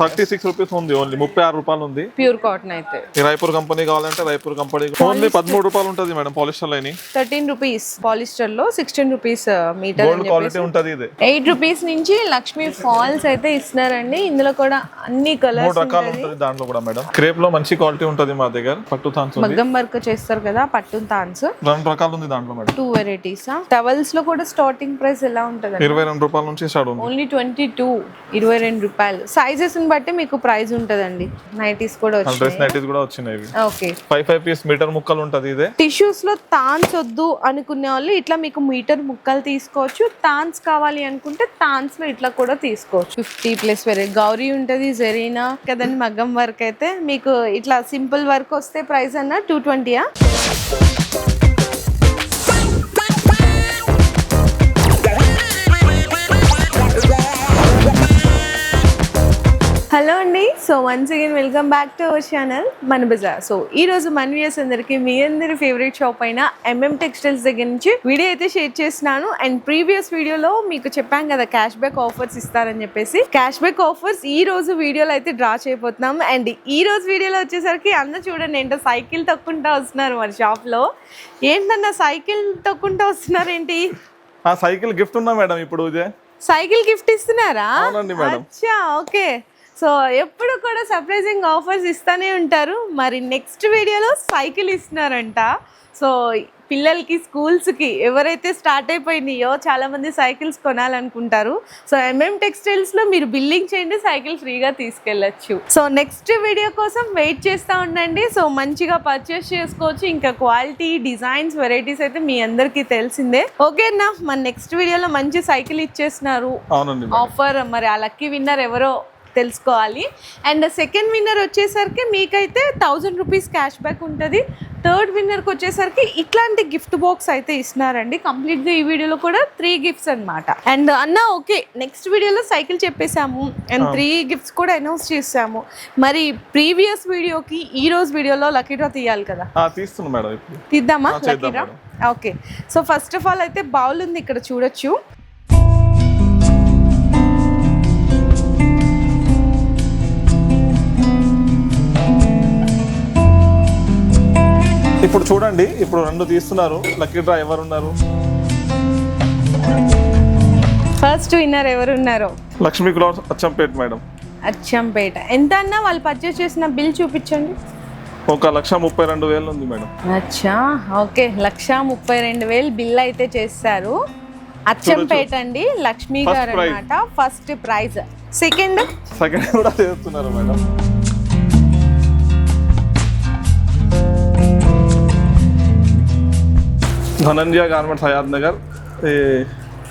Thirty six rupees ఉంది only ముప్పై ఆరు రూపాయలు ఉంది. ప్యూర్ కాటన్ అయితే. రాయపూర్ కంపెనీ కావాలంటే రాయపూర్ కంపెనీ ఓన్లీ పదమూడు రూపాయలు ఉంటుంది madam polyester line. Thirteen rupees పాలిస్టర్లో sixteen rupees metre gold quality ఉంటుంది ఇది. ఎయిట్ రూపీస్ నుంచి లక్ష్మీ ఫాల్స్ అయితే ఇస్తున్నారండి. ఇందులో కూడా అన్ని మూడు కలర్స్ రకాలు ఉంటుంది. దాంట్లో కూడా మేడం. క్రేప్లో మంచి క్వాలిటీ ఉంటుంది మా దగ్గర పట్టు థాన్స్ మగ్గం వర్క్ చేస్తారు కదా పట్టు తాన్స్ రెండు రకాలు ఉంది దాంట్లో మేడం. టూ వెరైటీస్ టవల్స్లో కూడా స్టార్టింగ్ ప్రైస్ ఎలా ఉంటుంది ఇరవై రెండు రూపాయల నుంచి స్టార్ట్ ఓన్లీ ట్వంటీ టూ ఇరవై రెండు రూపాయలు. సైజెస్ బట్టి మీకు ప్రైస్ ఉంటదండి. నైటీస్ కూడా డ్రెస్ నైటీస్ కూడా వచ్చినాయి okay. Five five piece metre ముక్కలు ఉంటుంది ఇదే. టిష్యూస్లో తాన్స్ వద్దు అనుకునే వాళ్ళు ఇట్లా మీకు మీటర్ ముక్కలు తీసుకోవచ్చు. తాన్స్ కావాలి అనుకుంటే తాన్స్లో ఇట్లా కూడా తీసుకోవచ్చు. ఫిఫ్టీ ప్లస్ వేరే. గౌరీ ఉంటది జరీనా. కదండి మగ్గం వర్క్ అయితే మీకు ఇట్లా సింపుల్ వర్క్ వస్తే ప్రైస్ అన్న టూ ట్వంటీయా హలో అండి. So once again welcome back to our channel మన బజార్ సో ఈ రోజు మన వ్యూస్ అందరికి మీ అందరి ఫేవరెట్ షాప్ అయిన ఎంఎం టెక్స్టైల్స్ దగ్గర నుంచి వీడియో అయితే షేర్ చేస్తున్నాను. అండ్ ప్రీవియస్ వీడియోలో మీకు చెప్పాం కదా క్యాష్ బ్యాక్ ఆఫర్స్ ఇస్తారని చెప్పేసి. క్యాష్ బ్యాక్ ఆఫర్స్ ఈ రోజు వీడియోలో అయితే డ్రా చేయబోతున్నాం. అండ్ ఈ రోజు వీడియోలో వచ్చేసరికి అన్న చూడండి ఏంటో సైకిల్ తొక్కుంటా వస్తున్నారు మన షాప్లో. ఏంటన్న సైకిల్ తొక్కుంటా వస్తున్నారు ఏంటి? ఆ సైకిల్ గిఫ్ట్ ఉందా మేడం ఇప్పుడు సైకిల్ గిఫ్ట్ ఇస్తున్నారా? ఓకే. సో ఎప్పుడు కూడా సర్ప్రైజింగ్ ఆఫర్స్ ఇస్తానే ఉంటారు. మరి నెక్స్ట్ వీడియోలో సైకిల్ ఇస్తున్నారంట. సో పిల్లలకి స్కూల్స్కి ఎవరైతే స్టార్ట్ అయిపోయినాయో చాలా మంది సైకిల్స్ కొనాలనుకుంటారు. సో ఎంఎం టెక్స్టైల్స్లో మీరు బిల్లింగ్ చేయండి సైకిల్ ఫ్రీగా తీసుకెళ్ళచ్చు. సో నెక్స్ట్ వీడియో కోసం వెయిట్ చేస్తూ ఉండండి. సో మంచిగా పర్చేస్ చేసుకోవచ్చు. ఇంకా క్వాలిటీ డిజైన్స్ వెరైటీస్ అయితే మీ అందరికీ తెలిసిందే. ఓకే అన్న మన నెక్స్ట్ వీడియోలో మంచి సైకిల్ ఇచ్చేస్తున్నారు. ఆఫర్ మరి ఆ లక్కీ విన్నర్ ఎవరో తెలుసుకోవాలి. అండ్ సెకండ్ విన్నర్ వచ్చేసరికి మీకైతే థౌజండ్ రూపీస్ క్యాష్ బ్యాక్ ఉంటుంది. థర్డ్ విన్నర్కి వచ్చేసరికి ఇట్లాంటి గిఫ్ట్ బాక్స్ అయితే ఇస్తున్నారండి. కంప్లీట్గా ఈ వీడియోలో కూడా త్రీ గిఫ్ట్స్ అన్నమాట. అండ్ అన్న ఓకే నెక్స్ట్ వీడియోలో సైకిల్ చెప్పేశాము. అండ్ త్రీ గిఫ్ట్స్ కూడా అనౌన్స్ చేసాము మరి ప్రీవియస్ వీడియోకి ఈ రోజు వీడియోలో లక్కీ డ్రా తీయాలి కదా? తీస్తున్నాం madam తీద్దామా? Lucky draw. Okay so first of all అయితే బౌల్ ఉంది ఇక్కడ చూడొచ్చు. ఇప్పుడు చూడండి ఇప్పుడు రెండు తీస్తున్నారు. లక్కీ డ్రా ఎవరు ఉన్నారు ఫస్ట్ విన్నర్ ఎవరున్నారో? Lakshmi cloth Achampet madam. Achampet. ఎంత అన్నా వాళ్ళు పర్చేస్ చేసిన బిల్ చూపించండి. ఒక లక్ష ముప్పై రెండు వేలు ఉంది మేడం. అచ్చా ఓకే. లక్ష ముప్పై రెండు వేలు బిల్ అయితే చేస్తారు. అచ్చంపేట అండి లక్ష్మీ గారు. అనమాట ఫస్ట్ ప్రైజ్ సెకండ్ సెకండ్ కూడా చేస్తున్నారు madam. Dhananjaya garments Hayat Nagar.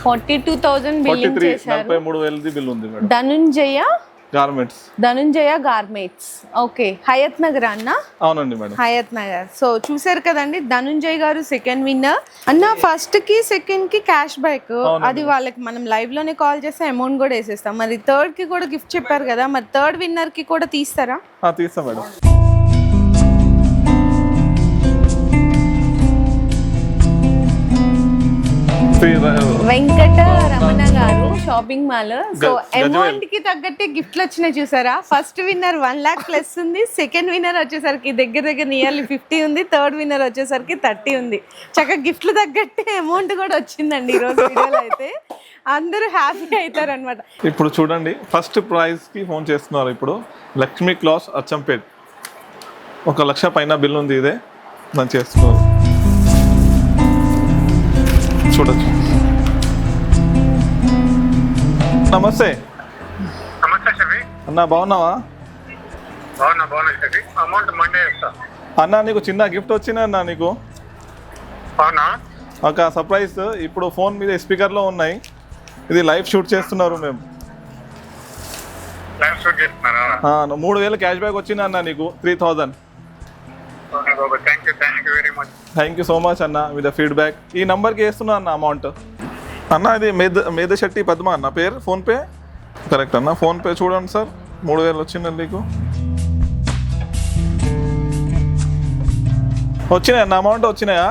Forty two thousand forty billing నలభై మూడు వేలది బిల్ ఉంది madam. Dhanunjaya? Garments. Dhanunjaya garments. Okay. Hayat Nagar అన్న? అవునండి మేడం. హయత్ నగర్. సో చూసారు కదండి ధనుంజయ్ గారు సెకండ్ విన్నర్ అన్న ఫస్ట్కి సెకండ్కి క్యాష్ బ్యాక్ అది వాళ్ళకి మనం లైవ్లోనే కాల్ చేస్తే అమౌంట్ కూడా వేసేస్తాం. మరి థర్డ్కి కూడా గిఫ్ట్ చెప్పారు కదా మరి థర్డ్ విన్నర్కి కూడా తీస్తారా? తీస్తా మేడం. వెంకట రమణ గారు షాపింగ్ మాల్. సో. అమౌంట్కి తగ్గట్టే గిఫ్ట్లు వచ్చినాయి చూసారా? First winner one lakh plus ఉంది సెకండ్ విన్నర్ వచ్చేసరికి దగ్గర దగ్గర నియర్లీ ఫిఫ్టీ ఉంది థర్డ్ విన్నర్ వచ్చేసరికి థర్టీ ఉంది. చక్కగా గిఫ్ట్లు తగ్గట్టే అమౌంట్ కూడా వచ్చిందండి ఈ రోజు వీడియోలో అయితే. అందరూ హ్యాపీ అవుతారు అనమాట ఇప్పుడు చూడండి ఫస్ట్ ప్రైజ్కి ఫోన్ చేస్తున్నారు ఇప్పుడు. లక్ష్మీ క్లాస్ అచ్చంపేట్. ఒక లక్ష పైన బిల్ ఉంది ఇదే. నేను చేస్తున్నారు చూడొచ్చు. నమస్తే. నమస్తే షఫీ అన్న బాగున్నావా? బాగున్నా బాగున్నా షఫీ అమౌంట్ మండే ఇస్తా అన్న నీకు చిన్న గిఫ్ట్ వచ్చింది అన్న నీకు? అవునా? ఒక సర్ప్రైజ్. ఇప్పుడు ఫోన్ మీద స్పీకర్లో ఉన్నాయి. ఇది లైవ్ షూట్ చేస్తున్నారు మేము. లైవ్ షూట్ చేస్తున్నారా? ఆ, మూడు వేలు క్యాష్ బ్యాక్ వచ్చింది అన్న నీకు three thousand thank you thank you very much thank you so much అన్న విత్ ఫీడ్బ్యాక్ ఈ నంబర్కి వేస్తున్నా అన్న అమౌంట్ అన్న ఇది మేద మేదశెట్టి పద్మ అన్న. పేరు? ఫోన్పే కరెక్ట్ అన్న. ఫోన్పే చూడండి సార్. మూడు వేలు వచ్చిందండి నీకు? వచ్చినాయి అన్న అమౌంట్ వచ్చినాయా?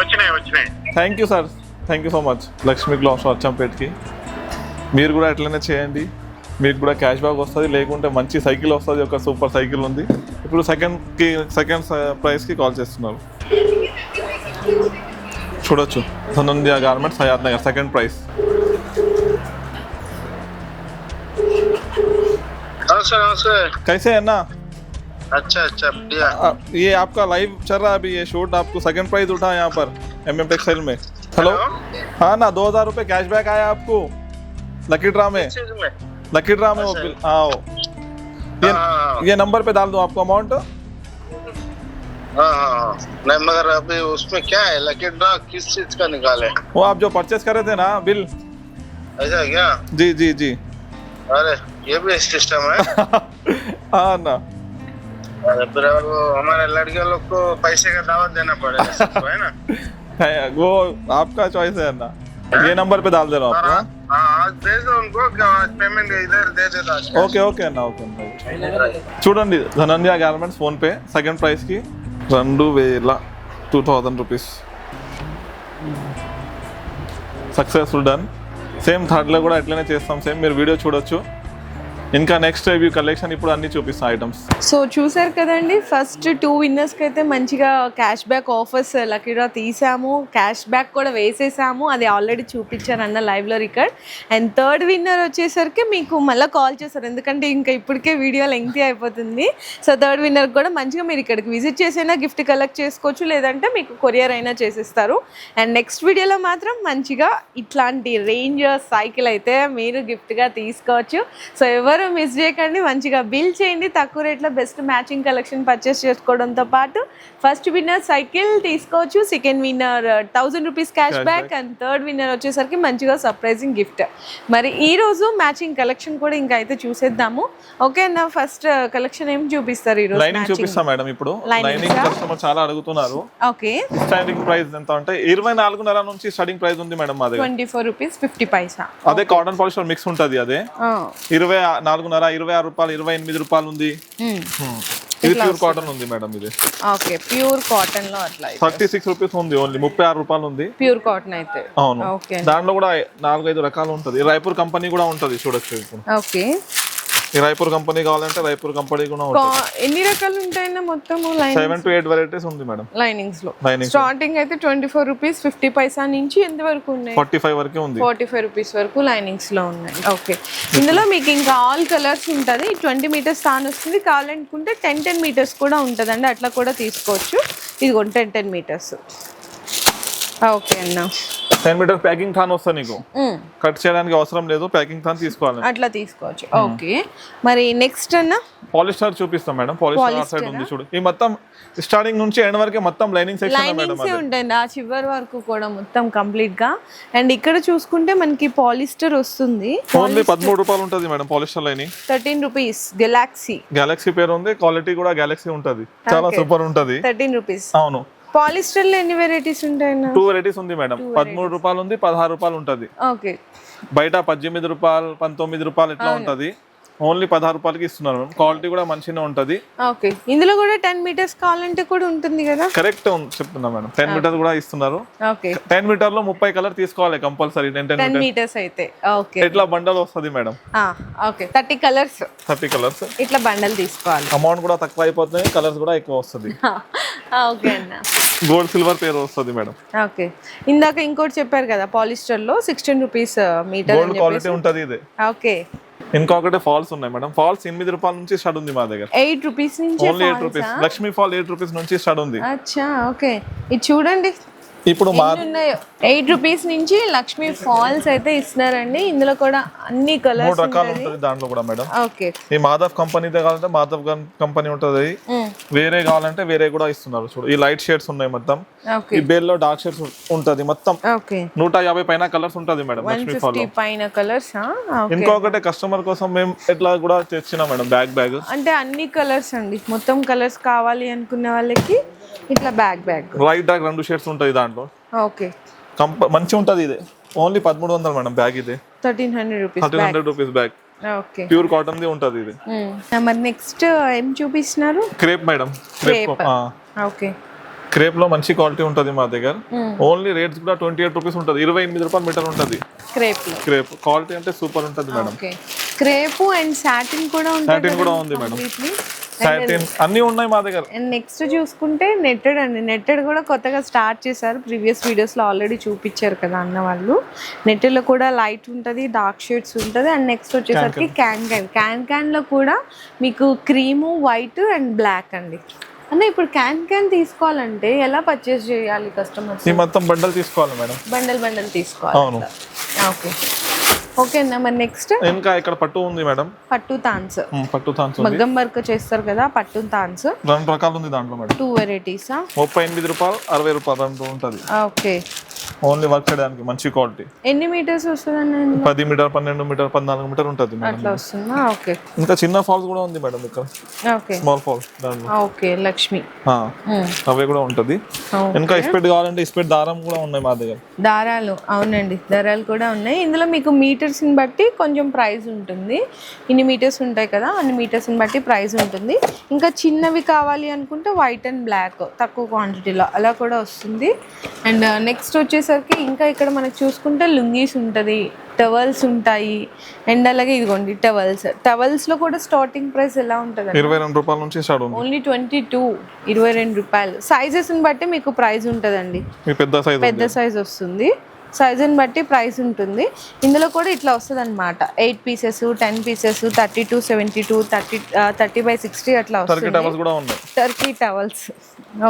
వచ్చినాయి వచ్చినాయి. Thank you sir thank you so much Lakshmi cloth అచ్చంపేట్కి. మీరు కూడా అట్లనే చేయండి. మీకు కూడా క్యాష్ బ్యాక్ వస్తుంది. లేకుంటే మంచి సైకిల్ వస్తుంది. ఒక సూపర్ సైకిల్ ఉంది. ఇప్పుడు సెకండ్కి సెకండ్ ప్రైస్కి కాల్ చేస్తున్నారు. చూడొచ్చు Dhananjaya garments Hayath Nagar second price नमस्ते नमस्ते कैसे है ना अच्छा अच्छा बढ़िया आ, ये आपका लाइव चल रहा है अभी ये शूट आपको सेकंड प्राइज उठा है यहाँ पर एम एम टेक्सटाइल में हेलो हाँ ना दो हजार रुपये कैशबैक आया आपको लकी ड्रा में चीज में लकी ड्रा में वो बिल हाँ वो ये हाँ ये नंबर पे डाल दो आपको अमाउंट हाँ हाँ नहीं मगर अभी उसमें क्या है लकी ड्रा किस चीज का निकाले वो आप जो परचेस करे थे ना बिल ऐसा क्या जी जी जी अरे ये भी सिस्टम है हाँ ना अरे फिर अब वो हमारे लड़कियों लोग को पैसे का दावत देना पड़ेगा सबको है ना है, वो आपका चॉइस है ना ये नंबर पे डाल दे रहा हूँ और आपको आज हाँ, आज भेज दो उनको क्या आज पेमेंट इधर दे देता आज ఓకే ఓకే అన్న ఓకే అన్న చూడండి ధనంజయ గార్మెంట్స్ ఫోన్పే సెకండ్ ప్రైస్కి రెండు వేల two thousand rupees. Successful done. Same థర్డ్లో కూడా అట్లనే చేస్తాం. సేమ్ మీరు వీడియో చూడొచ్చు. ఇంకా నెక్స్ట్ రివ్యూ కలెక్షన్ ఇప్పుడు అన్ని చూపిస్తాం ఐటమ్స్ సో చూసారు కదండి ఫస్ట్ టూ విన్నర్స్కి అయితే మంచిగా క్యాష్ బ్యాక్ ఆఫర్స్ లక్కీగా తీసాము. క్యాష్ బ్యాక్ కూడా వేసేసాము. అది ఆల్రెడీ చూపించాను అన్న లైవ్లో రికార్డ్ అండ్ థర్డ్ విన్నర్ వచ్చేసరికి మీకు మళ్ళీ కాల్ చేశారు. ఎందుకంటే ఇంకా ఇప్పటికే వీడియో లెంగ్తీ అయిపోతుంది. సో థర్డ్ విన్నర్ కూడా మంచిగా మీరు ఇక్కడికి విజిట్ చేసైనా గిఫ్ట్ కలెక్ట్ చేసుకోవచ్చు. లేదంటే మీకు కొరియర్ అయినా చేసిస్తారు. అండ్ నెక్స్ట్ వీడియోలో మాత్రం మంచిగా ఇట్లాంటి రేంజ్ సైకిల్ అయితే మీరు గిఫ్ట్గా తీసుకోవచ్చు. సో ఎవరు మిస్ చేయకండి మంచిగా బిల్ చేయండి తక్కువ రేట్లో బెస్ట్ మ్యాచింగ్ కలెక్షన్ పర్చేస్ చేసుకోవడంతో పాటు ఫస్ట్ విన్నర్ సైకిల్ తీసుకోవచ్చు second winner thousand rupees cash back and third winner వచ్చేసరికి మంచిగా సర్ప్రైజింగ్ గిఫ్ట్ మరి ఈ రోజు మ్యాచింగ్ కలెక్షన్ కూడా ఇంకా అయితే చూసేద్దాము. ఓకే అన్న ఫస్ట్ కలెక్షన్ ఏం చూపిస్తారు ఈ రోజు లైనింగ్ చూపిస్తాం మేడం ఇప్పుడు. లైనింగ్? కస్టమర్ చాలా అడుగుతున్నారు. ఓకే స్టాండింగ్ ప్రైస్ ఎంత అంటే ఇరవై నాలుగున్నర నుంచి స్టార్టింగ్ ప్రైస్ ఉంది మేడం మా దగ్గర. Twenty four rupees fifty paisa అదే కాటన్ పాలిస్టర్ మిక్స్ ఉంటుంది అదే. ఇరవై నాలుగున్నర ఇరవై ఆరు రూపాయలు ఇరవై ఎనిమిది రూపాయలు ఉంది. ఇది ప్యూర్ కాటన్ ఉంది మేడం ఇది. ఓకే ప్యూర్ కాటన్లో అట్లా థర్టీ సిక్స్ రూపీస్ ఉంది ఓన్లీ ముప్పై ఆరు రూపాయలు ఉంది. ప్యూర్ కాటన్ అయితే. అవును. దాంట్లో కూడా నాలుగైదు రకాలు ఉంటది. రాయపూర్ కంపెనీ కూడా ఉంటది చూడొచ్చు ఓకే. ఈ రాయపూర్ కంపెనీ కావాలంటే రాయపూర్ కంపెనీ కూడా ఉంటుంది. ఎన్ని రకాలు ఉంటాయన్న మొత్తం line seven to eight varieties ఉంది మేడం. లైనింగ్స్లో. స్టార్టింగ్ అయితే twenty four rupees fifty paisa నుంచి ఎంత వరకు ఉన్నాయి? ఫార్టీ ఫైవ్ వరకే ఉంది. ఫార్టీ ఫైవ్ రూపీస్ వరకు లైనింగ్స్లో ఉన్నాయి. ఓకే ఇందులో మీకు ఇంకా ఆల్ కలర్స్ ఉంటుంది. ట్వంటీ మీటర్స్ తాను వస్తుంది. కావాలనుకుంటే టెన్ టెన్ మీటర్స్ కూడా ఉంటుందండి. అట్లా కూడా తీసుకోవచ్చు. ఇది టెన్ టెన్ మీటర్స్ ఓకే అన్న. టెన్ మీటర్ ప్యాకింగ్ థాన్ వస్తుంది నీకు. కట్ చేయడానికి అవసరం లేదు ప్యాకింగ్ థాన్ తీసుకోవాలి. అట్లా తీసుకోవచ్చు. ఓకే. మరి నెక్స్ట్ అన్న? పాలిస్టర్ చూపిస్తాం మేడం. పాలిస్టర్ సైడ్ ఉంది చూడు. ఈ మొత్తం స్టార్టింగ్ నుంచి ఎండ్ వరకే మొత్తం లైనింగ్ సెక్షన్ మేడం లైనింగ్స్ ఉంటాయండి ఆ చివరి వరకు కూడా మొత్తం కంప్లీట్గా. అండ్ ఇక్కడ చూసుకుంటే మనకి పాలిస్టర్ వస్తుంది. ఓన్లీ పదమూడు రూపాయలు ఉంటుంది madam polyester lining thirteen rupees. Galaxy galaxy పేరు ఉంది క్వాలిటీ కూడా గెలాక్సీ ఉంటది. చాలా సూపర్ ఉంటది. Thirteen rupees. అవును. పాలిస్టర్లో ఎన్ని వెరైటీస్ ఉంటాయన్న? టూ వెరైటీస్ ఉంది మేడం. పదమూడు రూపాయలు ఉంది పదహారు రూపాయలు ఉంటది ఓకే. బయట పద్దెనిమిది రూపాయలు పంతొమ్మిది రూపాయలు ఇట్లా ఉంటది. ఓన్లీ పదహారు రూపాయలకి ఇస్తున్నారు మేడం. క్వాలిటీ కూడా మంచిగా ఉంటది. ఓకే. ఇందులో కూడా టెన్ మీటర్స్ కావాలంటే కూడా ఉంటుంది కదా? కరెక్ట్ చెప్తున్నా మేడం. టెన్ మీటర్ కూడా ఇస్తున్నారు. ఓకే. టెన్ మీటర్లో ముప్పై కలర్ తీసుకోవాలి కంపల్సరీ టెన్ మీటర్స్. అయితే. ఓకే. ఎట్లా బండల్ వస్తుంది madam? Okay. Thirty colours. Thirty colours. ఇట్లా బండల్ తీసుకోవాలి. అమౌంట్ కూడా తక్కువ అయిపోతుంది కలర్స్ కూడా ఎక్కువ వస్తుంది. ఓకే అన్న. గోల్డ్ సిల్వర్ పేరు వస్తుంది మేడం. ఓకే. ఇందాక ఇంకోటి చెప్పారు కదా పాలిస్టర్లో sixteen rupees metre gold quality ఉంటది ఇది. ఓకే. ఇంకొకటి ఫాల్స్ ఉన్నాయి మేడం. ఫాల్స్ ఎనిమిది రూపాయల నుంచి స్టార్ట్ ఉంది మా దగ్గర. ఎయిట్ రూపీస్ నుంచి only eight rupees Lakshmi fall eight rupees నుంచి స్టార్ట్ ఉంది. అచ్చా ఓకే. ఇది చూడండి. ఇప్పుడు మా ఎయిట్ రూపీస్ నుంచి లక్ష్మీ ఫాల్స్ అయితే ఇస్తున్నారండి. ఇందులో కూడా అన్ని మూడు కలర్స్ రకాలు ఉంటుంది దాంట్లో కూడా మేడం. ఓకే. ఈ మాధవ్ కంపెనీదే కావాలంటే మాధవ్ కంపెనీ ఉంటది. వేరే కావాలంటే వేరే కూడా ఇస్తున్నారు చూడు. ఈ లైట్ షేడ్స్ ఉన్నాయి మొత్తం. ఈ బేల్లో డార్క్ షేడ్స్ ఉంటది మొత్తం. నూట యాభై పైన కలర్స్ ఉంటది మేడం లక్ష్మీ ఫాల్ పైన కలర్స్ ఇంకొకటి కస్టమర్ కోసం మేము ఎట్లా కూడా తెచ్చినా మేడం బ్యాగ్ బ్యాగ్. అంటే అన్ని కలర్స్ అండి. మొత్తం కలర్స్ కావాలి అనుకున్న వాళ్ళకి ఇట్లా బ్యాగ్ బ్యాగ్. లైట్ డార్క్ రెండు షేడ్స్ ఉంటాయి దాంట్లో. ఓకే. కంప మంచిగా ఉంటది ఇది. ఓన్లీ పదమూడు వందలు మేడం బ్యాగ్ ఇది. Thirteen hundred rupees thirteen hundred rupees bag. Okay. Pure cotton the ఉంటది ఇది. మరి నెక్స్ట్ ఏం చూపిస్తున్నారు? Crepe madam. Crepe okay. క్రేప్లో మంచి క్వాలిటీ ఉంటది మా దగ్గర. ఓన్లీ రేట్స్ కూడా ట్వంటీ ఎయిట్ రూపీస్ ఉంటది. ఇరవై ఎనిమిది రూపాయలు మీటర్ ఉంటది. క్రేప్లో. క్రేప్. క్వాలిటీ అంటే సూపర్ ఉంటుంది madam. Okay. Crepe and satin కూడా ఉంటుంది Satin కూడా ఉంది మేడం. సాటిన్ అన్నీ ఉన్నాయి మా దగ్గర. అండ్ నెక్స్ట్ చూసుకుంటే నెట్టెడ్ అండి. నెట్టెడ్ కూడా కొత్తగా స్టార్ట్ చేశారు. ప్రీవియస్ వీడియోస్లో ఆల్రెడీ చూపించారు కదా అన్న వాళ్ళు. నెట్టెడ్లో కూడా లైట్ ఉంటుంది డార్క్ షేడ్స్ ఉంటుంది. అండ్ నెక్స్ట్ వచ్చేసరికి క్యాన్ క్యాన్. క్యాన్ క్యాన్లో కూడా మీకు క్రీము వైట్ అండ్ బ్లాక్ అండి. అన్న ఇప్పుడు క్యాన్ క్యాన్ తీసుకోవాలంటే ఎలా పర్చేస్ చేయాలి కస్టమర్స్ ఈ మొత్తం బండలు తీసుకోవాలి మేడం. బండల్ బండల్ తీసుకోవాలి అవును. ఓకే. ఓకే అన్న మరి నెక్స్ట్ ఇంకా ఇక్కడ పట్టు ఉంది మేడం. పట్టు తాన్స్. పట్టు ఉంది. మగ్గం వర్క్ చేస్తారు కదా పట్టు తాన్స్. రెండు రకాలు ఉంది దాంట్లో మేడం. టూ వెరైటీసా ముప్పై ఎనిమిది రూపాయలు అరవై రూపాయలు రెండు ఉంటుంది. ఓకే. ఓన్లీ వర్క్ చేయడానికి మంచి క్వాలిటీ. ఎన్ని మీటర్స్ వస్తుందండి? పది మీటర్ పన్నెండు మీటర్ పద్నాలుగు మీటర్ ఉంటుంది మేడం. అట్లా వస్తుందా? ఓకే. ఇంకా చిన్న ఫాల్స్ కూడా ఉంది మేడం ఇక్కడ. ఓకే. స్మాల్ ఫాల్స్ దాంట్లో. ఓకే లక్ష్మి. అవి కూడా ఉంటుంది. ఇంకా ఇస్పెట్ కావాలంటే ఇస్పెట్ దారం కూడా ఉన్నాయి మా దగ్గర. దారాలు అవునండి. దారాలు కూడా ఉన్నాయి. ఇందులో మీకు మీటర్స్ని బట్టి కొంచెం ప్రైస్ ఉంటుంది. ఇన్ని మీటర్స్ ఉంటాయి కదా అన్ని మీటర్స్ని బట్టి ప్రైస్ ఉంటుంది. ఇంకా చిన్నవి కావాలి అనుకుంటే వైట్ అండ్ బ్లాక్ తక్కువ క్వాంటిటీలో అలా కూడా వస్తుంది. అండ్ నెక్స్ట్ వచ్చేసరికి ఇంకా ఇక్కడ మనకు చూసుకుంటే లుంగీస్ ఉంటుంది టవల్స్ ఉంటాయి. అండ్ అలాగే ఇదిగోండి టవల్స్. టవల్స్లో కూడా స్టార్టింగ్ ప్రైస్ ఎలా ఉంటుంది ఇరవై రెండు రూపాయల నుంచి స్టార్ట్ ఉంది ఓన్లీ ట్వంటీ టూ ఇరవై రెండు రూపాయలు. సైజెస్ని బట్టి మీకు ప్రైస్ ఉంటుందండి. పెద్ద సైజ్ పెద్ద సైజ్ వస్తుంది. సైజుని బట్టి ప్రైస్ ఉంటుంది. ఇందులో కూడా ఇట్లా వస్తుంది అనమాట eight pieces ten pieces thirty two seventy two thirty thirty by sixty అట్లా వస్తుంది టర్కీ టవల్స్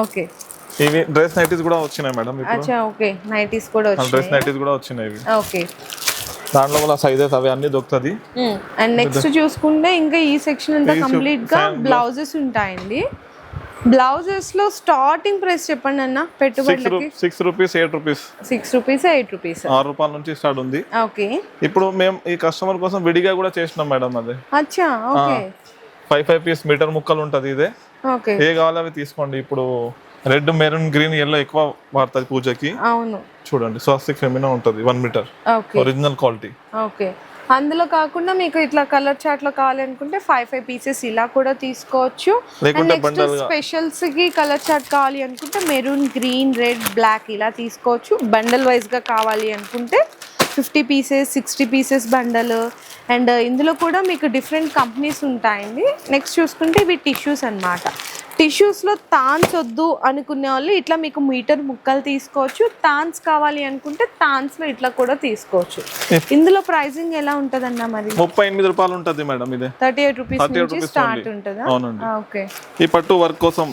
ఓకే ఇవి డ్రెస్ నైటీస్ కూడా వచ్చినాయి మేడం అచ్చా ఓకే. నైటీస్ కూడా డ్రెస్ వచ్చాయి నైటీస్ కూడా వచ్చినాయి ఇవి. ఓకే. దాంట్లో కూడా సైజెస్ అవి అన్ని దొరుకుతుంది. అండ్ నెక్స్ట్ చూసుకుంటే ఇంకా ఈ సెక్షన్ అంతా కంప్లీట్గా బ్లౌజెస్ ఉంటాయండి. బ్లౌజెస్లో స్టార్టింగ్ ప్రైస్ చెప్పండి అన్న six పెట్టుబడులకి six rupees eight rupees six rupees eight rupees ఆరు రూపాయల నుంచి స్టార్ట్ ఉంది. ఓకే. ఇప్పుడు మేము ఈ కస్టమర్ కోసం విడిగా కూడా చేసినాం మేడం అది. అచ్చా okay. Five five piece meter ముక్కలు ఉంటుంది ఇదే. ఓకే. ఏ కావాలో అవి తీసుకోండి. ఇప్పుడు రెడ్ మెరూన్ గ్రీన్ ఎల్లో ఎక్కువ వాడుతుంది పూజకి. అవును. చూడండి స్వాస్తిక్ ఫెమినా ఉంటుంది one meter okay. Original quality okay. అందులో కాకుండా మీకు ఇట్లా కలర్ చాట్లో కావాలనుకుంటే ఫైవ్ ఫైవ్ పీసెస్ ఇలా కూడా తీసుకోవచ్చు. నెక్స్ట్. స్పెషల్స్కి కలర్ చాట్ కావాలి అనుకుంటే మెరూన్ గ్రీన్ రెడ్ బ్లాక్ ఇలా తీసుకోవచ్చు. బండల్ వైజ్గా కావాలి అనుకుంటే fifty pieces sixty pieces bundle. And ఇందులో కూడా మీకు డిఫరెంట్ కంపెనీస్ ఉంటాయండి. నెక్స్ట్ చూసుకుంటే ఇవి టిష్యూస్ అన్నమాట. టిష్యూస్లో తాన్స్ వద్దు అనుకునే వాళ్ళు ఇట్లా మీకు మీటర్ ముక్కలు తీసుకోవచ్చు తాన్స్ కావాలి అనుకుంటే తాన్స్లో ఇట్లా కూడా తీసుకోవచ్చు. ఇందులో ప్రైసింగ్ ఎలా ఉంటుందన్న మరి? ముప్పై ఎనిమిది రూపాయలు ఉంటుంది మేడం ఇదే. థర్టీ ఎయిట్ రూపీస్ 38 నుంచి స్టార్ట్. ఉంటుందా? అవునండి. ఓకే. ఈ పట్టు వర్క్ కోసం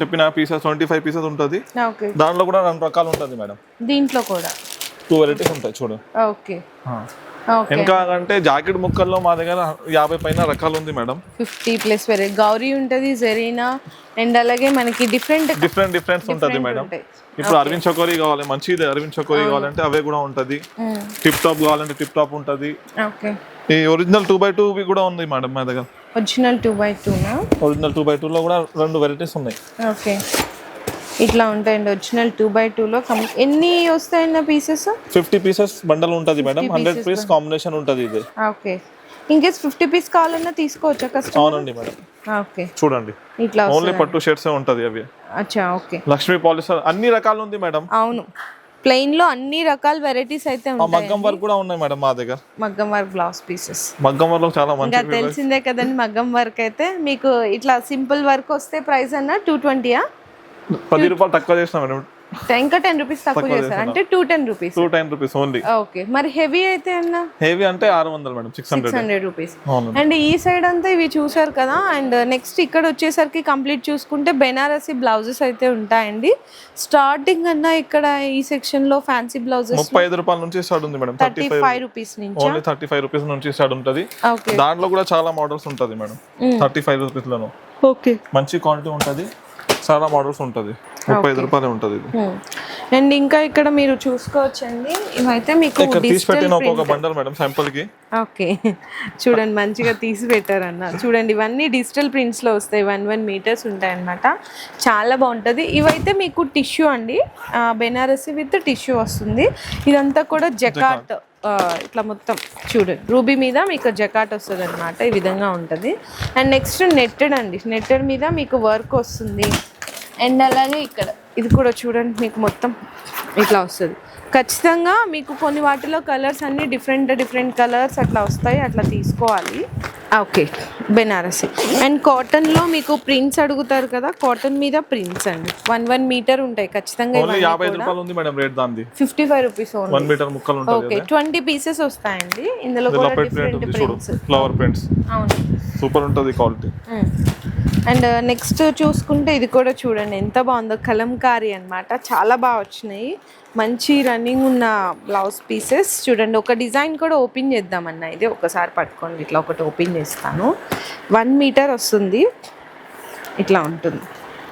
చెప్పిన పీసెస్ ట్వంటీ ఫైవ్ పీసెస్ ఉంటుంది. ఓకే. దాంట్లో కూడా రెండు రకాలు ఉంటుంది మేడం. దీంట్లో కూడా? టూ వెరైటీస్ ఉంటాయి చూడు. ఓకే. ఇంకా అంటే జాకెట్ ముక్కల్లో మా దగ్గర యాభై పైన రకాలు ఉంది మేడం. ఫిఫ్టీ ప్లస్ వేరే. గౌరీ ఉంటుంది జెరీనా అండ్ అలాగే మనకి డిఫరెంట్ డిఫరెంట్ డిఫరెన్స్ ఉంటుంది మేడం. ఇప్పుడు అరవింద్ చకోరీ కావాలి మంచిది అరవింద్ చకోరీ కావాలంటే అవే కూడా ఉంటుంది. టిప్ టాప్ కావాలంటే టిప్ టాప్ ఉంటుంది. ఈ ఒరిజినల్ టూ బై టూ కూడా ఉంది మేడం మా దగ్గర. ఒరిజినల్ టూ బై టూనా ఒరిజినల్ టూ బై లో కూడా రెండు వెరైటీస్ ఉన్నాయి. ఓకే. ఇట్లా ఉంటాయండి ఒరిజినల్ టూ బై టూలో ఎన్ని వస్తాయన్న పీసెస్ ఫిఫ్టీ పీసెస్ బండల్ ఉంటుంది మేడం హండ్రెడ్ పీస్ కాంబినేషన్ ఉంటుంది ఇది. ఓకే ఇన్కేస్ ఫిఫ్టీ పీస్ కావాలన్నా తీసుకోవచ్చా కస్టమర్ అవునండి మేడం ఓకే చూడండి. ఇట్లా ఓన్లీ పట్టు షర్ట్స్ ఉంటుంది అవి. అచ్చా ఓకే లక్ష్మీ పాలిస్టర్ అన్ని రకాలు ఉంది మేడం అవును. ప్లెయిన్లో అన్ని రకాల వెరైటీస్ అయితే ఉంటాయి మగ్గం వర్క్ కూడా ఉన్నాయి మేడం మా దగ్గర. మగ్గం వర్క్ బ్లౌజ్ పీసెస్ మగ్గం వర్క్లో చాలా మంచి ఇంకా తెలిసిందే కదండి మగ్గం వర్క్ అయితే మీకు ఇట్లా సింపుల్ వర్క్ వస్తే ప్రైస్ అన్న టూ ట్వంటీయా పది రూపాయలు తక్కువ చేసిన మేడం ఇంకా టెన్ రూపీస్ తక్కువ చేస్తారు అంటే two ten rupees. Two ten rupees only. Okay. మరి హెవీ అయితే అన్న? హెవీ అంటే ఆరు వందలు madam six hundred. Rupees. And ఈ సైడ్ అంతా ఇవి చూసారు కదా అండ్ నెక్స్ట్ ఇక్కడ వచ్చేసరికి కంప్లీట్ చూసుకుంటే బెనారసి బ్లౌజెస్ అయితే ఉంటాయండి. స్టార్టింగ్ అన్న ఇక్కడ ఈ సెక్షన్లో ఫ్యాన్సీ బ్లౌజెస్ ముప్పై ఐదు రూపాయల నుంచి స్టార్ట్ ఉంది మేడం. థర్టీ ఫైవ్ రూపీస్ నుంచి? ఓన్లీ థర్టీ ఫైవ్ రూపీస్ నుంచి స్టార్ట్ ఉంటుంది. దాంట్లో కూడా చాలా మోడల్స్ ఉంటుంది మేడం. థర్టీ ఫైవ్ రూపీస్ లోను ఓకే. మంచి క్వాలిటీ ఉంటుంది. చాలా మోడల్స్ ఉంటుంది. ముప్పై ఐదు రూపాయలే ఉంటుంది ఇది. అండ్ ఇంకా ఇక్కడ మీరు చూసుకోవచ్చండి. ఇవైతే మీకు ఇక్కడ తీసి డిజిటల్ పెట్టిన ఒక్కొక్క బండల్ మేడం శాంపుల్కి. ఓకే చూడండి మంచిగా తీసి పెట్టారన్న. చూడండి ఇవన్నీ డిజిటల్ ప్రింట్స్లో వస్తాయి. వన్ వన్ మీటర్స్ ఉంటాయి అన్నమాట చాలా బాగుంటుంది. ఇవైతే మీకు టిష్యూ అండి. బెనారసి విత్ టిష్యూ వస్తుంది. ఇదంతా కూడా జకాట్ ఇట్లా మొత్తం చూడండి. రూబీ మీద మీకు జకాట్ వస్తుంది అనమాట ఈ విధంగా ఉంటుంది. అండ్ నెక్స్ట్ నెట్టెడ్ అండి. నెట్టెడ్ మీద మీకు వర్క్ వస్తుంది. అండ్ అలాగే ఇక్కడ. ఇది కూడా చూడండి మీకు మొత్తం ఇట్లా వస్తుంది. ఖచ్చితంగా మీకు కొన్ని వాటిలో కలర్స్ అన్ని డిఫరెంట్ డిఫరెంట్ కలర్స్ అట్లా వస్తాయి అట్లా తీసుకోవాలి. ఓకే. బెనారసి. అండ్ కాటన్లో మీకు ప్రింట్స్ అడుగుతారు కదా కాటన్ మీద ప్రింట్స్ అండి. వన్ వన్ మీటర్ ఉంటాయి ఖచ్చితంగా fifty five rupees only. One meter ముక్కలు ఉంటుంది ఓకే ట్వంటీ పీసెస్ వస్తాయండి. ఇందులో కూడా డిఫరెంట్ ప్రింట్స్ ఫ్లవర్ ప్రింట్స్. అవును. సూపర్ ఉంటుంది క్వాలిటీ. అండ్ నెక్స్ట్ చూసుకుంటే ఇది కూడా చూడండి ఎంత బాగుందో. కలంకారీ అన్నమాట. చాలా బాగా వచ్చినాయి. మంచి రన్నింగ్ ఉన్న బ్లౌజ్ పీసెస్ చూడండి ఒక డిజైన్ కూడా ఓపెన్ చేద్దామన్నా. ఇది ఒకసారి పట్టుకోండి ఇట్లా ఒకటి ఓపెన్ చేస్తాను. వన్ మీటర్ వస్తుంది. ఇట్లా ఉంటుంది.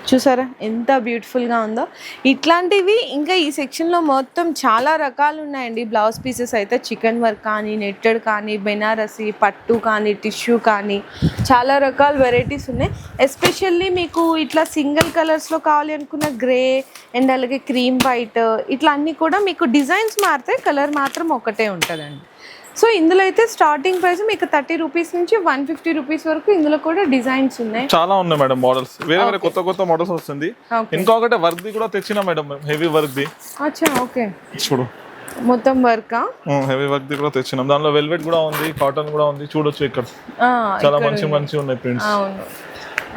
చూసారా? ఎంత బ్యూటిఫుల్గా ఉందో. ఇట్లాంటివి ఇంకా ఈ సెక్షన్లో మొత్తం చాలా రకాలు ఉన్నాయండి. బ్లౌజ్ పీసెస్ అయితే చికెన్ వర్క్ కానీ నెట్టెడ్ కానీ బెనారసి పట్టు కానీ టిష్యూ కానీ చాలా రకాల వెరైటీస్ ఉన్నాయి. ఎస్పెషల్లీ మీకు ఇట్లా సింగిల్ కలర్స్లో కావాలి అనుకున్న గ్రే అండ్ అలాగే క్రీమ్ వైట్ ఇట్లా అన్నీ కూడా మీకు డిజైన్స్ మారితే కలర్ మాత్రం ఒకటే ఉంటుందండి. సో ఇందులో అయితే స్టార్టింగ్ ప్రైస్ మీకు థర్టీ రూపీస్ నుంచి వన్ ఫిఫ్టీ రూపీస్ వరకు ఇందులో కూడా డిజైన్స్ ఉన్నాయి. చాలా ఉన్నాయి మేడం మోడల్స్ వేరే వేరే కొత్త కొత్త మోడల్స్ వస్తుంది. ఇంకొకటి వర్క్ ది కూడా తెచ్చిన మేడం హెవీ వర్క్ ది అచ్చా ఓకే చూడు. మొత్తం వర్కా హెవీ వర్క్ ది కూడా తెచ్చినాం. దానిలో వెల్వెట్ కూడా ఉంది కాటన్ కూడా ఉంది. చూడొచ్చు ఇక్కడ. చాలా మంచి మంచి ఉన్నాయి ప్రింట్స్ అవును.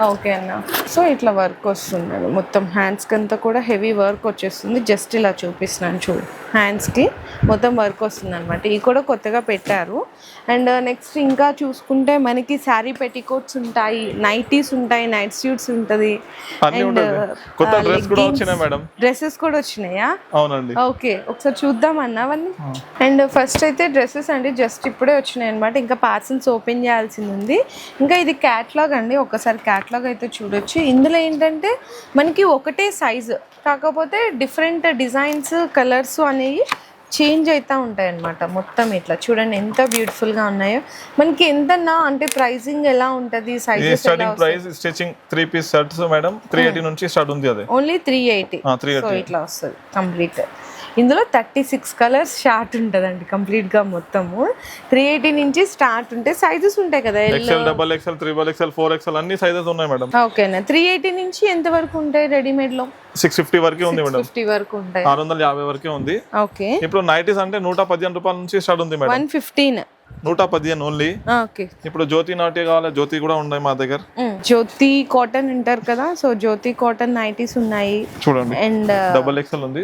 ఓకే అన్న. సో ఇట్లా వర్క్ వస్తుంది మొత్తం హ్యాండ్స్కి అంతా కూడా హెవీ వర్క్ వచ్చేస్తుంది. జస్ట్ ఇలా చూపిస్తున్నాను చూడు. హ్యాండ్స్కి మొత్తం వర్క్ వస్తుంది అనమాట ఇవి కూడా కొత్తగా పెట్టారు. అండ్ నెక్స్ట్ ఇంకా చూసుకుంటే మనకి శారీ పెట్టికోట్స్ ఉంటాయి. నైటీస్ ఉంటాయి. నైట్ సూట్స్ ఉంటుంది. మేడం. డ్రెస్సెస్ కూడా వచ్చినాయా? అవునండి. ఓకే. ఒకసారి చూద్దాం అన్న అవన్నీ. అండ్ ఫస్ట్ అయితే డ్రెస్సెస్ అండి. జస్ట్ ఇప్పుడే వచ్చినాయి అనమాట ఇంకా పార్సల్స్ ఓపెన్ చేయాల్సింది ఉంది. ఇంకా ఇది క్యాట్లాగ్ అండి. ఒకసారి క్యాట్లాగ్ అయితే చూడొచ్చు. ఇందులో ఏంటంటే మనకి ఒకటే సైజు కాకపోతే డిఫరెంట్ డిజైన్స్ కలర్స్ అనేవి చేంజ్ అవుతూ ఉంటాయి అన్నమాట మొత్తం ఇట్లా చూడండి ఎంత బ్యూటిఫుల్గా ఉన్నాయో. మనకి ఎంతన్నా అంటే ప్రైసింగ్ ఎలా ఉంటుంది ఇది sizes starting price stitching three piece shirts madam three eighty నుంచి స్టార్ట్ ఉంది అదే. Only three eighty three so ఇట్లా వస్తుంది కంప్లీట్ ఇందులో థర్టీ సిక్స్ కలర్స్ షార్ట్ ఉంటుందండి కంప్లీట్గా మొత్తము. త్రీ ఎయిటీ నుంచి స్టార్ట్ ఉంటాయి సైజెస్ ఉంటాయి కదా XL double XL triple XL four XL అన్ని సైజెస్ ఉన్నాయి మేడం. ఓకేనా త్రీ ఎయిటీ నుంచి ఎంత వరకు ఉంటాయి రెడీమేడ్లో సిక్స్ ఫిఫ్టీ వరకే ఉంది మేడం. ఫిఫ్టీ వరకు ఉంటాయి. ఆరు వందల యాభై వరకే ఉంది. ఓకే ఇప్పుడు నైటీస్ అంటే నూట పదిహేను రూపాయల నుంచి స్టార్ట్ ఉంది మేడం. One fifteen. నూట పదిహేను ఓన్లీ ఓకే ఇప్పుడు జ్యోతి నాటి కావాలి? జ్యోతి కూడా ఉన్నాయి మా దగ్గర. జ్యోతి కాటన్ అంటారు కదా సో జ్యోతి కాటన్ నైటీస్ ఉన్నాయి. చూడండి. అండ్ డబల్ ఎక్సెల్ ఉంది.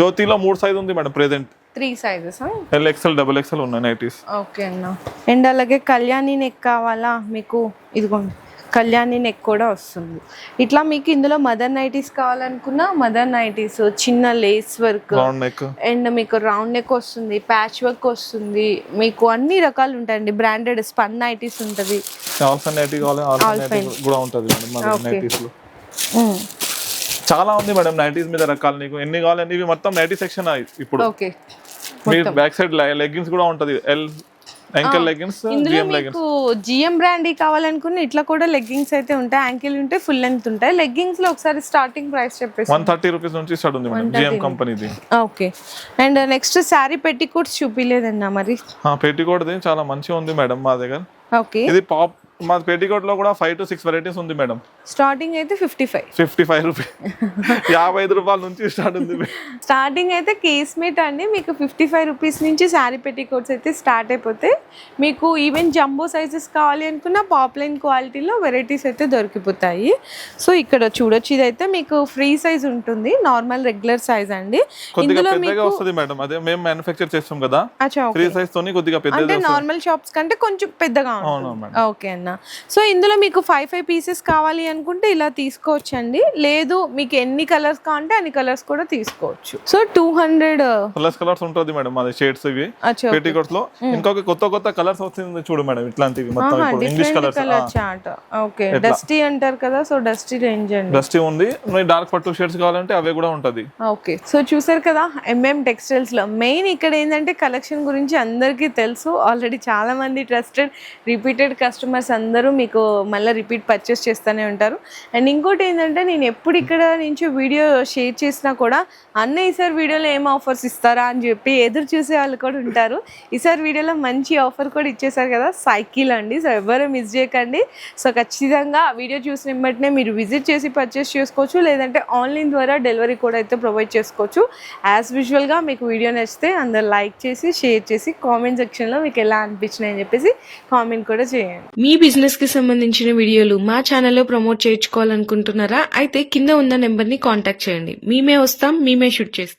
జ్యోతిలో మూడు సైజ్ ఉంది madam present three sizes L XL double XL ఉన్నాయి నైటీస్ ఓకే అన్న. అండ్ అలాగే కళ్యాణి నెక్ కావాలా మీకు? ఇదిగోండి. కళ్యాణి నెక్ కూడా వస్తుంది. ఇట్లా మీకు ఇందులో మదర్ నైటీస్ కావాలనుకున్నా మదర్ నైటీస్ చిన్న లేస్ వర్క్ అండ్ మీకు రౌండ్ నెక్ వస్తుంది ప్యాచ్ వర్క్ వస్తుంది. మీకు అన్ని రకాలు ఉంటాయండి. బ్రాండెడ్ స్పన్ నైటీస్ ఉంటుంది. చాలా ఉంది మేడం నైటీస్ మీద రకాలు నీకు. ఎన్ని కావాలి ఇవి మొత్తం నైటీ సెక్షన్ ఇప్పుడు. బ్యాక్ సైడ్ లెగ్గిన్స్ కూడా ఉంటది. ఎల్ ఎంకల్ లెగ్గిన్స్ ఇందులో మీకు జిఎం బ్రాండ్ కావాలనుకున్న ఇట్లా కూడా లెగ్గింగ్స్ అయితే ఉంటాయి. యాంకిల్ ఉంటాయి ఫుల్ లెంత్ ఉంటాయి. లెగ్గింగ్స్లో ఒకసారి స్టార్టింగ్ ప్రైస్ చెప్పేసి. వన్ థర్టీ రూపీస్ నుంచి స్టార్ట్ ఉంది మేడం జిఎం కంపెనీది okay and next sari petticoats చూపిలేదన్నా మరి? పెట్టికోట్ది చాలా మంచిగా ఉంది మేడం మా దగ్గర. ఓకే ఇది పాప్ మా పెట్టికోట్లో కూడా ఫైవ్ టు సిక్స్ వెరైటీస్ ఉంది మేడం స్టార్టింగ్ అయితే fifty five. Fifty five rupees యాభై ఐదు రూపాయల నుంచి స్టార్ట్ ఉంది. స్టార్టింగ్ అయితే కేస్మేట్ అండి. మీకు ఫిఫ్టీ ఫైవ్ రూపీస్ నుంచి శారీ పెట్టికోట్స్ అయితే స్టార్ట్ అయిపోతే మీకు ఈవెన్ జంబో సైజెస్ కావాలి అనుకున్న పాపులైన్ క్వాలిటీలో వెరైటీస్ అయితే దొరికిపోతాయి. సో ఇక్కడ చూడొచ్చు. ఇదైతే మీకు ఫ్రీ సైజ్ ఉంటుంది. నార్మల్ రెగ్యులర్ సైజ్ అండి. ఇందులో మీకు వస్తుంది మేడం. అదే మేము మ్యానుఫ్యాక్చర్ చేస్తాం కదా. ఓకే. సైజ్ తోని కొద్దిగా అంటే పెద్దది నార్మల్ షాప్స్ కంటే కొంచెం పెద్దగా ఉంటుంది. ఓకే అన్న. సో ఇందులో మీకు ఫైవ్ ఫైవ్ పీసెస్ కావాలి అనుకుంటే ఇలా తీసుకోవచ్చండి. లేదు మీకు ఎన్ని కలర్స్ కావాలంటే అన్ని కలర్స్ కూడా తీసుకోవచ్చు. So two hundred plus colours ఉంటుంది మేడం అది షేడ్స్ ఇవి. పెట్టికోట్స్లో. ఇంకొక కొత్త కొత్త కలర్స్ వస్తుంది చూడు మేడం ఇట్లాంటివి మొత్తం ఇప్పుడు English different colours colour chart okay dusty అంటారు కదా సో డస్టీ రేంజ్ అండి. డస్టీ ఉంది. డార్క్ పట్టు షేడ్స్ కావాలంటే అవే కూడా ఉంటది. ఓకే సో చూసారు కదా ఎంఎం టెక్స్టైల్స్లో. మెయిన్ ఇక్కడ ఏంటంటే కలెక్షన్ గురించి అందరికీ తెలుసు. ఆల్రెడీ చాలా మంది ట్రస్టెడ్ రిపీటెడ్ కస్టమర్స్ అందరూ మీకు మళ్ళీ రిపీట్ పర్చేస్ చేస్తూనే ఉంటారు. అండ్ ఇంకోటి ఏంటంటే నేను ఎప్పుడు ఇక్కడ నుంచి వీడియో షేర్ చేసినా కూడా అన్న ఈసారి వీడియోలో ఏం ఆఫర్స్ ఇస్తారా? అని చెప్పి ఎదురు చూసే వాళ్ళు కూడా ఉంటారు. ఈసారి వీడియోలో మంచి ఆఫర్ కూడా ఇచ్చేసారు కదా సైకిల్ అండి. సో ఎవరు మిస్ చేయకండి. సో ఖచ్చితంగా వీడియో చూసిన వెంటనే మీరు విజిట్ చేసి పర్చేస్ చేసుకోవచ్చు. లేదంటే ఆన్లైన్ ద్వారా డెలివరీ కూడా అయితే ప్రొవైడ్ చేసుకోవచ్చు. యాజ్ యూజువల్గా మీకు వీడియో నచ్చితే అందరు లైక్ చేసి షేర్ చేసి కామెంట్ సెక్షన్లో మీకు ఎలా అనిపించినాయి అని చెప్పేసి కామెంట్ కూడా చేయండి. మీ బిజినెస్కి సంబంధించిన వీడియోలు మా ఛానల్లో ప్రమోట్ చేయించుకోవాలనుకుంటున్నారా? అయితే కింద ఉన్న నెంబర్ని కాంటాక్ట్ చేయండి. మేమే వస్తాం మేమే షూట్ చేస్తాం.